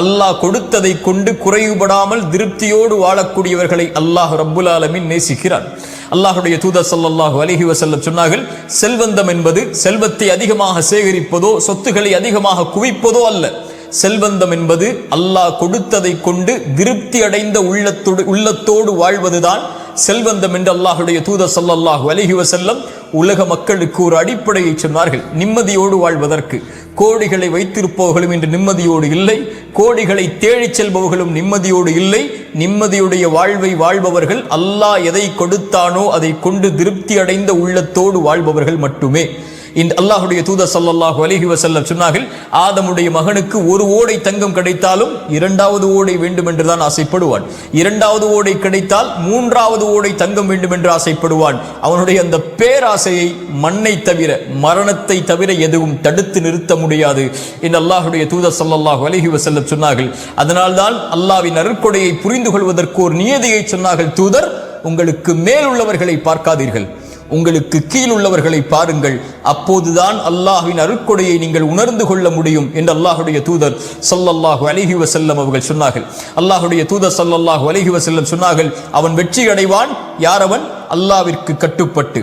அல்லாஹ் கொடுத்ததை கொண்டு குறைவுபடாமல் திருப்தியோடு வாழக்கூடியவர்களை அல்லாஹ் ரப்புல் ஆலமின் நேசிக்கிறான். அல்லாஹுடைய தூதர் சல்லாஹு அலைஹி வஸல்லம் சொன்னார்கள் செல்வந்தம் என்பது செல்வத்தை அதிகமாக சேகரிப்பதோ சொத்துக்களை அதிகமாக குவிப்பதோ அல்ல. செல்வந்தம் என்பது அல்லாஹ் கொடுத்ததை கொண்டு திருப்தி அடைந்த உள்ளத்தோடு உள்ளத்தோடு வாழ்வதுதான் செல்வந்தம் என்று அல்லாஹுடைய தூதர் சல்லாஹு அலைஹி வசல்லம் உலக மக்களுக்கு ஒரு அடிப்படையை சொன்னார்கள். நிம்மதியோடு வாழ்வதற்கு கோடிகளை வைத்திருப்பவர்களும் இன்று நிம்மதியோடு இல்லை. கோடிகளை தேடிச் செல்பவர்களும் நிம்மதியோடு இல்லை. நிம்மதியுடைய வாழ்வை வாழ்பவர்கள் அல்லாஹ் எதை கொடுத்தானோ அதை கொண்டு திருப்தி அடைந்த உள்ளத்தோடு வாழ்பவர்கள் மட்டுமே. இந்த அல்லாஹுடைய தூத ஸல்லல்லாஹு அலிஹி வசல்லம் சொன்னார்கள் ஆதமுடைய மகனுக்கு ஒரு ஓடை தங்கம் கிடைத்தாலும் இரண்டாவது ஓடை வேண்டும் என்றுதான் ஆசைப்படுவான். இரண்டாவது ஓடை கிடைத்தால் மூன்றாவது ஓடை தங்கம் வேண்டும் என்று ஆசைப்படுவான். அவனுடைய அந்த பேராசையை மண்ணை தவிர மரணத்தை தவிர எதுவும் தடுத்து நிறுத்த முடியாது. என்று அல்லாஹுடைய தூதர் ஸல்லல்லாஹு அலிஹி வசல்லம் சொன்னார்கள் அதனால்தான் அல்லாஹ்வின் அருட்கொடையை புரிந்து கொள்வதற்கு ஒரு நியதியை சொன்னார்கள் தூதர் உங்களுக்கு மேல் உள்ளவர்களை பார்க்காதீர்கள். உங்களுக்கு கீழ் உள்ளவர்களை பாருங்கள். அப்போதுதான் அல்லாஹ்வின் அருட்கொடையை நீங்கள் உணர்ந்து கொள்ள முடியும் என்று அல்லாஹுடைய தூதர் சல்லல்லாஹு அலைஹி வசல்லம் அவர்கள் சொன்னார்கள். அல்லாஹுடைய தூதர் சல்லல்லாஹு அலைஹி வசல்லம் சொன்னார்கள் அவன் வெற்றி அடைவான் யார் அவன் அல்லாவிற்கு கட்டுப்பட்டு.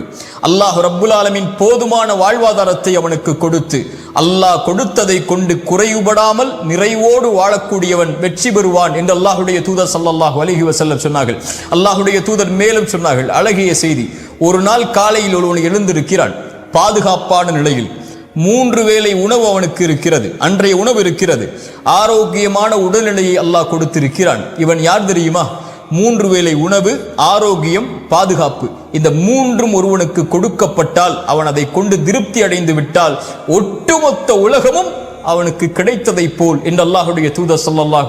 அல்லாஹ் ரப்புல் போதுமான வாழ்வாதாரத்தை அவனுக்கு கொடுத்து அல்லாஹ் கொடுத்ததை கொண்டு குறைவுபடாமல் நிறைவோடு வாழக்கூடியவன் வெற்றி பெறுவான் என்று அல்லாஹுடைய தூதர் ஸல்லல்லாஹு அலைஹி வசல்லம் சொன்னார்கள். அல்லாஹுடைய தூதர் மேலும் சொன்னார்கள் அழகிய செய்தி ஒரு நாள் காலையில் ஒருவன் எழுந்திருக்கிறான். பாதுகாப்பான நிலையில். மூன்று வேளை உணவு அவனுக்கு இருக்கிறது. அன்றைய உணவு இருக்கிறது. ஆரோக்கியமான உடல்நிலையை அல்லாஹ் கொடுத்திருக்கிறான். இவன் யார் தெரியுமா? மூன்று வேளை உணவு ஆரோக்கியம் பாதுகாப்பு. இந்த மூன்றும் ஒருவனுக்கு கொடுக்கப்பட்டால் அவன் அதை கொண்டு திருப்தி அடைந்து விட்டால் ஒட்டுமொத்த உலகமும் அவனுக்கு கிடைத்ததைப் போல். என்று அல்லாஹுடைய தூதர் ஸல்லல்லாஹு